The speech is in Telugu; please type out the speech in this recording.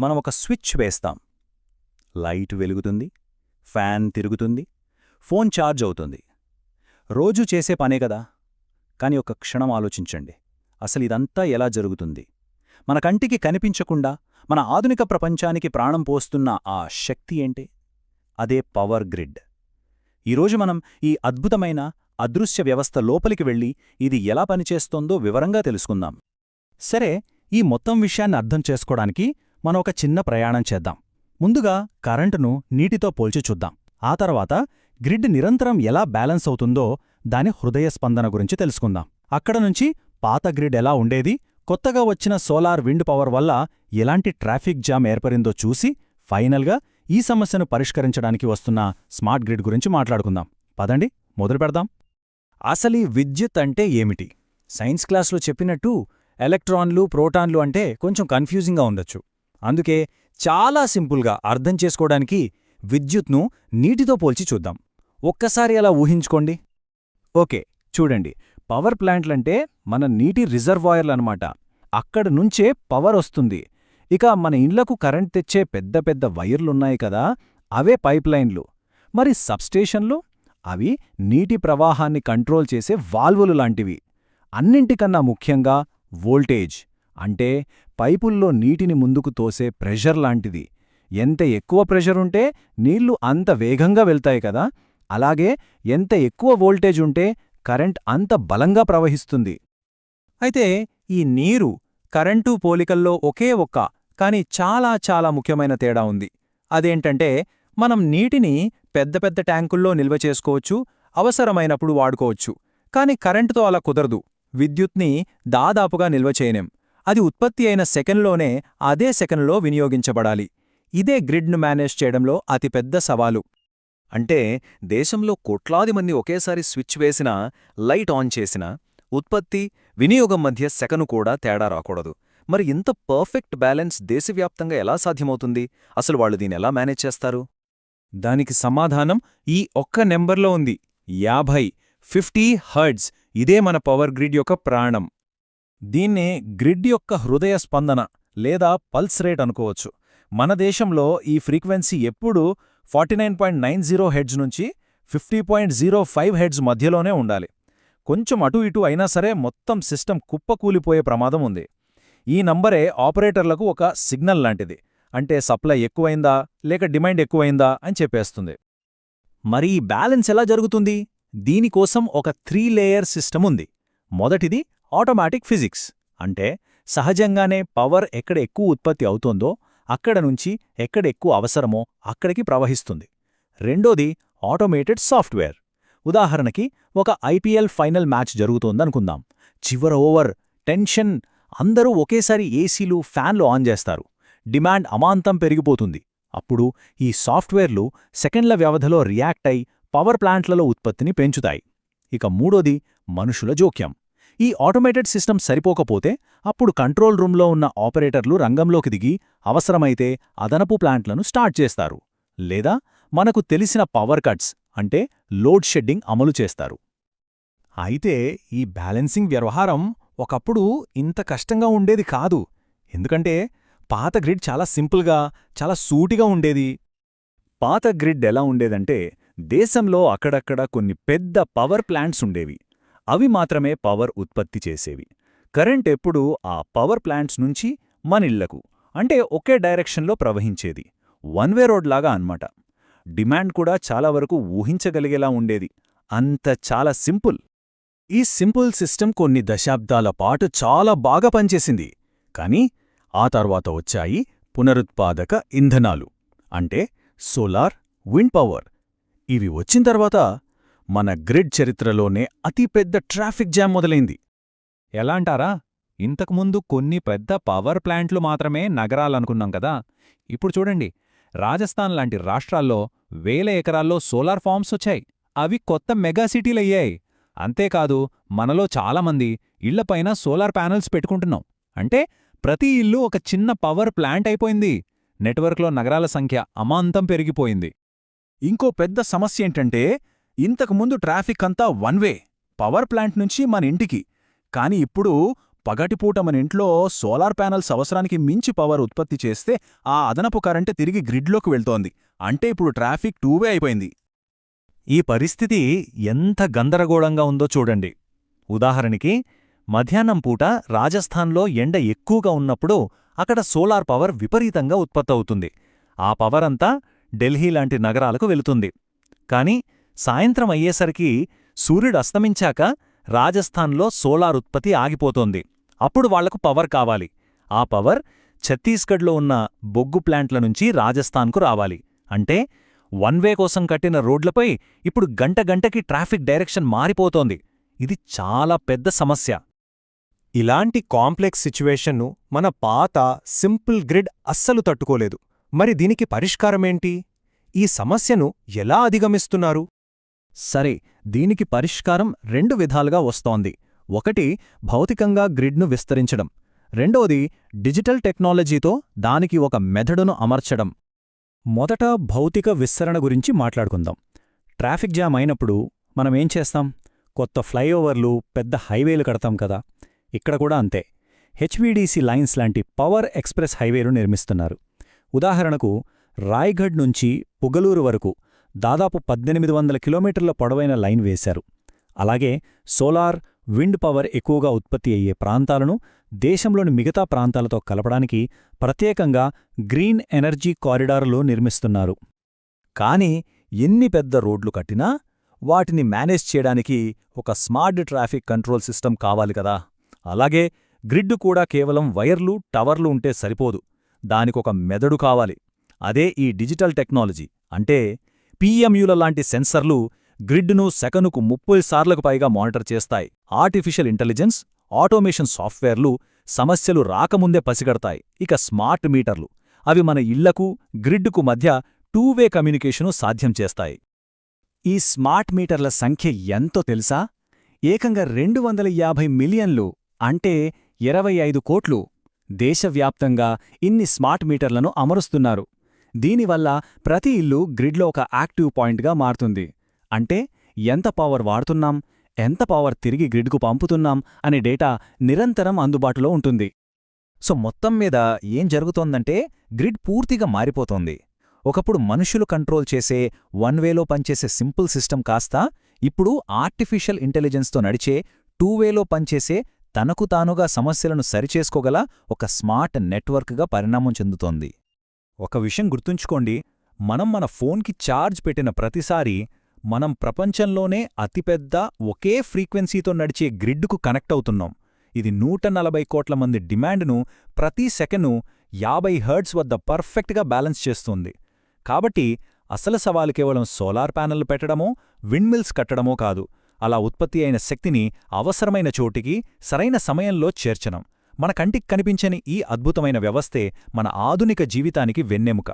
మనం ఒక స్విచ్ వేస్తాం. లైట్ వెలుగుతుంది ఫ్యాన్ తిరుగుతుంది ఫోన్ ఛార్జ్ అవుతుంది. రోజూ చేసే పనే కదా కాని ఒక క్షణం ఆలోచించండి. అసలు ఇదంతా ఎలా జరుగుతుంది? మన కంటికి కనిపించకుండా మన ఆధునిక ప్రపంచానికి ప్రాణం పోస్తున్న ఆ శక్తి ఏంటి? అదే పవర్ గ్రిడ్. ఈరోజు మనం ఈ అద్భుతమైన అదృశ్య వ్యవస్థ లోపలికి వెళ్ళి ఇది ఎలా పనిచేస్తోందో వివరంగా తెలుసుకుందాం. సరే ఈ మొత్తం విషయాన్ని అర్థం చేసుకోవడానికి మనం ఒక చిన్న ప్రయాణం చేద్దాం. ముందుగా కరెంటును నీటితో పోల్చి చూద్దాం. ఆ తర్వాత గ్రిడ్ నిరంతరం ఎలా బ్యాలెన్స్ అవుతుందో దాని హృదయ స్పందన గురించి తెలుసుకుందాం. అక్కడ నుంచి పాత గ్రిడ్ ఎలా ఉండేది కొత్తగా వచ్చిన సోలార్ విండ్ పవర్ వల్ల ఎలాంటి ట్రాఫిక్ జామ్ ఏర్పడిందో చూసి ఫైనల్గా ఈ సమస్యను పరిష్కరించడానికి వస్తున్న స్మార్ట్ గ్రిడ్ గురించి మాట్లాడుకుందాం. పదండి మొదలు పెడదాం. అసలీ విద్యుత్ అంటే ఏమిటి? సైన్స్ క్లాస్లో చెప్పినట్టు ఎలక్ట్రాన్లు ప్రోటాన్లు అంటే కొంచెం కన్ఫ్యూజింగ్గా ఉండొచ్చు. అందుకే చాలా సింపుల్గా అర్థం చేసుకోవడానికి విద్యుత్ను నీటితో పోల్చి చూద్దాం. ఒక్కసారి అలా ఊహించుకోండి. ఓకే చూడండి. పవర్ ప్లాంట్లంటే మన నీటి రిజర్వాయర్లనమాట. అక్కడ నుంచే పవర్ వస్తుంది. ఇక మన ఇండ్లకు కరెంట్ తెచ్చే పెద్ద పెద్ద వైర్లున్నాయి కదా అవే పైప్లైన్లు. మరి సబ్స్టేషన్లు? అవి నీటి ప్రవాహాన్ని కంట్రోల్ చేసే వాల్వులు లాంటివి. అన్నింటికన్నా ముఖ్యంగా వోల్టేజ్. అంటే పైపుల్లో నీటిని ముందుకు తోసే ప్రెషర్ లాంటిది. ఎంత ఎక్కువ ప్రెషరుంటే నీళ్ళు అంత వేగంగా వెళ్తాయి కదా. అలాగే ఎంత ఎక్కువ వోల్టేజ్ ఉంటే కరెంట్ అంత బలంగా ప్రవహిస్తుంది. అయితే ఈ నీరు కరెంటు పోలికల్లో ఒకే ఒక్క కాని చాలా చాలా ముఖ్యమైన తేడా ఉంది. అదేంటంటే మనం నీటిని పెద్ద పెద్ద ట్యాంకుల్లో నిల్వ చేసుకోవచ్చు అవసరమైనప్పుడు వాడుకోవచ్చు. కాని కరెంటుతో అలా కుదరదు. విద్యుత్ని దాదాపుగా నిల్వ చేయనేం అది ఉత్పత్తి అయిన సెకన్లోనే అదే సెకన్లో వినియోగించబడాలి. ఇదే గ్రిడ్ను మేనేజ్ చేయడంలో అతిపెద్ద సవాలు. అంటే దేశంలో కోట్లాది మంది ఒకేసారి స్విచ్ వేసినా లైట్ ఆన్ చేసినా ఉత్పత్తి వినియోగం మధ్య సెకను కూడా తేడా రాకూడదు. మరి ఇంత పర్ఫెక్ట్ బ్యాలెన్స్ దేశవ్యాప్తంగా ఎలా సాధ్యమవుతుంది? అసలు వాళ్ళు దీన్ని ఎలా మేనేజ్ చేస్తారు? దానికి సమాధానం ఈ ఒక్క నెంబర్లో ఉంది. యాభై ఫిఫ్టీ హర్డ్స్ ఇదే మన పవర్ గ్రిడ్ యొక్క ప్రాణం. దీన్నే గ్రిడ్ యొక్క హృదయ స్పందన లేదా పల్స్ రేట్ అనుకోవచ్చు. మన దేశంలో ఈ ఫ్రీక్వెన్సీ ఎప్పుడూ forty nine point nine zero hertz నుంచి fifty point zero five hertz మధ్యలోనే ఉండాలి. కొంచెం అటు ఇటు అయినా సరే మొత్తం సిస్టమ్ కుప్పకూలిపోయే ప్రమాదం ఉంది. ఈ నంబరే ఆపరేటర్లకు ఒక సిగ్నల్ లాంటిది. అంటే సప్లై ఎక్కువైందా లేక డిమాండ్ ఎక్కువైందా అని చెప్పేస్తుంది. మరి ఈ బ్యాలెన్స్ ఎలా జరుగుతుంది? దీనికోసం ఒక త్రీ లేయర్ సిస్టమ్ ఉంది. మొదటిది ఆటోమాటిక్ ఫిజిక్స్ అంటే సహజంగానే పవర్ ఎక్కడ ఎక్కువ ఉత్పత్తి అవుతోందో అక్కడ నుంచి ఎక్కడ ఎక్కువ అవసరమో అక్కడికి ప్రవహిస్తుంది. రెండోది ఆటోమేటెడ్ సాఫ్ట్వేర్ ఉదాహరణకి ఒక ఐపీఎల్ ఫైనల్ మ్యాచ్ జరుగుతోందనుకుందాం. చివర ఓవర్ టెన్షన్ అందరూ ఒకేసారి ఏసీలు ఫ్యాన్లు ఆన్ చేస్తారు. డిమాండ్ అమాంతం పెరిగిపోతుంది. అప్పుడు ఈ సాఫ్ట్వేర్లు సెకండ్ల వ్యవధిలో రియాక్ట్ అయి పవర్ ప్లాంట్లలో ఉత్పత్తిని పెంచుతాయి. ఇక మూడోది మనుషుల జోక్యం. ఈ ఆటోమేటెడ్ సిస్టమ్ సరిపోకపోతే అప్పుడు కంట్రోల్ రూంలో ఉన్న ఆపరేటర్లు రంగంలోకి దిగి అవసరమైతే అదనపు ప్లాంట్లను స్టార్ట్ చేస్తారు. లేదా మనకు తెలిసిన పవర్ కట్స్ అంటే లోడ్ షెడ్డింగ్ అమలు చేస్తారు. అయితే ఈ బ్యాలెన్సింగ్ వ్యవహారం ఒకప్పుడు ఇంత కష్టంగా ఉండేది కాదు. ఎందుకంటే పాత గ్రిడ్ చాలా సింపుల్గా చాలా సూటిగా ఉండేది. పాత గ్రిడ్ ఎలా ఉండేదంటే దేశంలో అక్కడక్కడ కొన్ని పెద్ద పవర్ ప్లాంట్స్ ఉండేవి. అవి మాత్రమే పవర్ ఉత్పత్తి చేసేవి. కరెంట్ ఎప్పుడూ ఆ పవర్ ప్లాంట్స్ నుంచి మనిళ్ళకు అంటే ఒకే డైరెక్షన్లో ప్రవహించేది. వన్ వే రోడ్ లాగా అన్మాట డిమాండ్ కూడా చాలా వరకు ఊహించగలిగేలా ఉండేది. అంత చాలా సింపుల్. ఈ సింపుల్ సిస్టమ్ కొన్ని దశాబ్దాల పాటు చాలా బాగా పనిచేసింది. కాని ఆ తర్వాత వచ్చాయి పునరుత్పాదక ఇంధనాలు అంటే సోలార్ విండ్ పవర్. ఇవి వచ్చిన తర్వాత మన గ్రిడ్ చరిత్రలోనే అతిపెద్ద ట్రాఫిక్ జామ్ మొదలైంది. ఎలా అంటారా? ఇంతకుముందు కొన్ని పెద్ద పవర్ ప్లాంట్లు మాత్రమే నగరాలనుకున్నాం కదా. ఇప్పుడు చూడండి రాజస్థాన్ లాంటి రాష్ట్రాల్లో వేల ఎకరాల్లో సోలార్ ఫార్మ్స్ వచ్చాయి. అవి కొత్త మెగాసిటీలయ్యాయి అంతేకాదు మనలో చాలామంది ఇళ్ళపైన సోలార్ ప్యానెల్స్ పెట్టుకుంటున్నాం. అంటే ప్రతి ఇల్లు ఒక చిన్న పవర్ ప్లాంట్ అయిపోయింది. నెట్వర్క్లో నగరాల సంఖ్య అమాంతం పెరిగిపోయింది. ఇంకో పెద్ద సమస్య ఏంటంటే ఇంతకుముందు ట్రాఫిక్ అంతా వన్ వే పవర్ ప్లాంట్ నుంచి మన ఇంటికి. కాని ఇప్పుడు పగటిపూట మన ఇంట్లో సోలార్ ప్యానెల్స్ అవసరానికి మించి పవర్ ఉత్పత్తి చేస్తే ఆ అదనపు కరెంటు తిరిగి గ్రిడ్లోకి వెళ్తోంది. అంటే ఇప్పుడు ట్రాఫిక్ టూవే అయిపోయింది. ఈ పరిస్థితి ఎంత గందరగోళంగా ఉందో చూడండి. ఉదాహరణకి మధ్యాహ్నం పూట రాజస్థాన్లో ఎండ ఎక్కువగా ఉన్నప్పుడు అక్కడ సోలార్ పవర్ విపరీతంగా ఉత్పత్తవుతుంది. ఆ పవర్ అంతా ఢిల్లీ లాంటి నగరాలకు వెళుతుంది. కాని సాయంత్రం అయ్యేసరికి సూర్యుడు అస్తమించాక రాజస్థాన్లో సోలార్ ఉత్పత్తి ఆగిపోతోంది. అప్పుడు వాళ్ళకు పవర్ కావాలి. ఆ పవర్ ఛత్తీస్గఢ్లో ఉన్న బొగ్గు ప్లాంట్ల నుంచి రాజస్థాన్కు రావాలి. అంటే వన్ వే కోసం కట్టిన రోడ్లపై ఇప్పుడు గంట గంటకి ట్రాఫిక్ డైరెక్షన్ మారిపోతోంది. ఇది చాలా పెద్ద సమస్య. ఇలాంటి కాంప్లెక్స్ సిచ్యువేషన్ను మన పాత సింపుల్ గ్రిడ్ అస్సలు తట్టుకోలేదు. మరి దీనికి పరిష్కారమేంటి? ఈ సమస్యను ఎలా అధిగమిస్తున్నారు? సరే దీనికి పరిష్కారం రెండు విధాలుగా వస్తోంది. ఒకటి భౌతికంగా గ్రిడ్ను విస్తరించడం. రెండోది డిజిటల్ టెక్నాలజీతో దానికి ఒక మెథడును అమర్చడం. మొదట భౌతిక విస్తరణ గురించి మాట్లాడుకుందాం. ట్రాఫిక్ జామ్ అయినప్పుడు మనమేం చేస్తాం? కొత్త ఫ్లైఓవర్లు పెద్ద హైవేలు కడతాం కదా. ఇక్కడ కూడా అంతే. హెచ్వీడీసీ లైన్స్ లాంటి పవర్ ఎక్స్ప్రెస్ హైవేలు నిర్మిస్తున్నారు. ఉదాహరణకు రాయ్గఢ్ నుంచి పుగలూరు వరకు దాదాపు పద్దెనిమిది వందల కిలోమీటర్ల పొడవైన లైన్ వేశారు. అలాగే సోలార్ విండ్ పవర్ ఎక్కువగా ఉత్పత్తి అయ్యే ప్రాంతాలను దేశంలోని మిగతా ప్రాంతాలతో కలపడానికి ప్రత్యేకంగా గ్రీన్ ఎనర్జీ కారిడార్లో నిర్మిస్తున్నారు. కానీ ఎన్ని పెద్ద రోడ్లు కట్టినా వాటిని మేనేజ్ చేయడానికి ఒక స్మార్ట్ ట్రాఫిక్ కంట్రోల్ సిస్టమ్ కావాలి కదా. అలాగే గ్రిడ్ కూడా కేవలం వైర్లు టవర్లు ఉంటే సరిపోదు. దానికొక మెదడు కావాలి. అదే ఈ డిజిటల్ టెక్నాలజీ. అంటే పీఎంయూల లాంటి సెన్సర్లు గ్రిడ్ను సెకనుకు ముప్పై సార్లకు పైగా మానిటర్ చేస్తాయి. ఆర్టిఫిషియల్ ఇంటెలిజెన్స్ ఆటోమేషన్ సాఫ్ట్వేర్లు సమస్యలు రాకముందే పసిగడతాయి. ఇక స్మార్ట్ మీటర్లు అవి మన ఇళ్ళకు గ్రిడ్కు మధ్య టూ వే కమ్యూనికేషను సాధ్యం చేస్తాయి. ఈ స్మార్ట్ మీటర్ల సంఖ్య ఎంతో తెలుసా? ఏకంగా రెండు వందల యాభై మిలియన్లు అంటే ఇరవై ఐదు కోట్లు దేశవ్యాప్తంగా ఇన్ని స్మార్ట్ మీటర్లను అమరుస్తున్నారు. దీనివల్ల ప్రతి ఇల్లు గ్రిడ్లో ఒక యాక్టివ్ పాయింట్గా మారుతుంది. అంటే ఎంత పవర్ వాడుతున్నాం ఎంత పవర్ తిరిగి గ్రిడ్కు పంపుతున్నాం అనే డేటా నిరంతరం అందుబాటులో ఉంటుంది. సో మొత్తం మీద ఏం జరుగుతోందంటే గ్రిడ్ పూర్తిగా మారిపోతోంది. ఒకప్పుడు మనుషులు కంట్రోల్ చేసే వన్ వేలో పనిచేసే సింపుల్ సిస్టమ్ కాస్త ఇప్పుడు ఆర్టిఫిషియల్ ఇంటెలిజెన్స్తో నడిచే టూ వేలో పనిచేసే తనకు తానుగా సమస్యలను సరిచేసుకోగల ఒక స్మార్ట్ నెట్వర్క్గా పరిణామం చెందుతోంది. ఒక విషయం గుర్తుంచుకోండి మనం మన ఫోన్కి ఛార్జ్ పెట్టిన ప్రతిసారీ మనం ప్రపంచంలోనే అతిపెద్ద ఒకే ఫ్రీక్వెన్సీతో నడిచే గ్రిడ్కు కనెక్ట్ అవుతున్నాం. ఇది నూట నలభై కోట్ల మంది డిమాండ్ను ప్రతి సెకను యాభై హర్ట్స్ వద్ద పర్ఫెక్ట్గా బ్యాలెన్స్ చేస్తుంది. కాబట్టి అసలు సవాలు కేవలం సోలార్ ప్యానెల్ పెట్టడమో విండ్మిల్స్ కట్టడమో కాదు. అలా ఉత్పత్తి అయిన శక్తిని అవసరమైన చోటికి సరైన సమయంలో చేర్చడం మన కంటికి కనిపించని ఈ అద్భుతమైన వ్యవస్థే మన ఆధునిక జీవితానికి వెన్నెముక.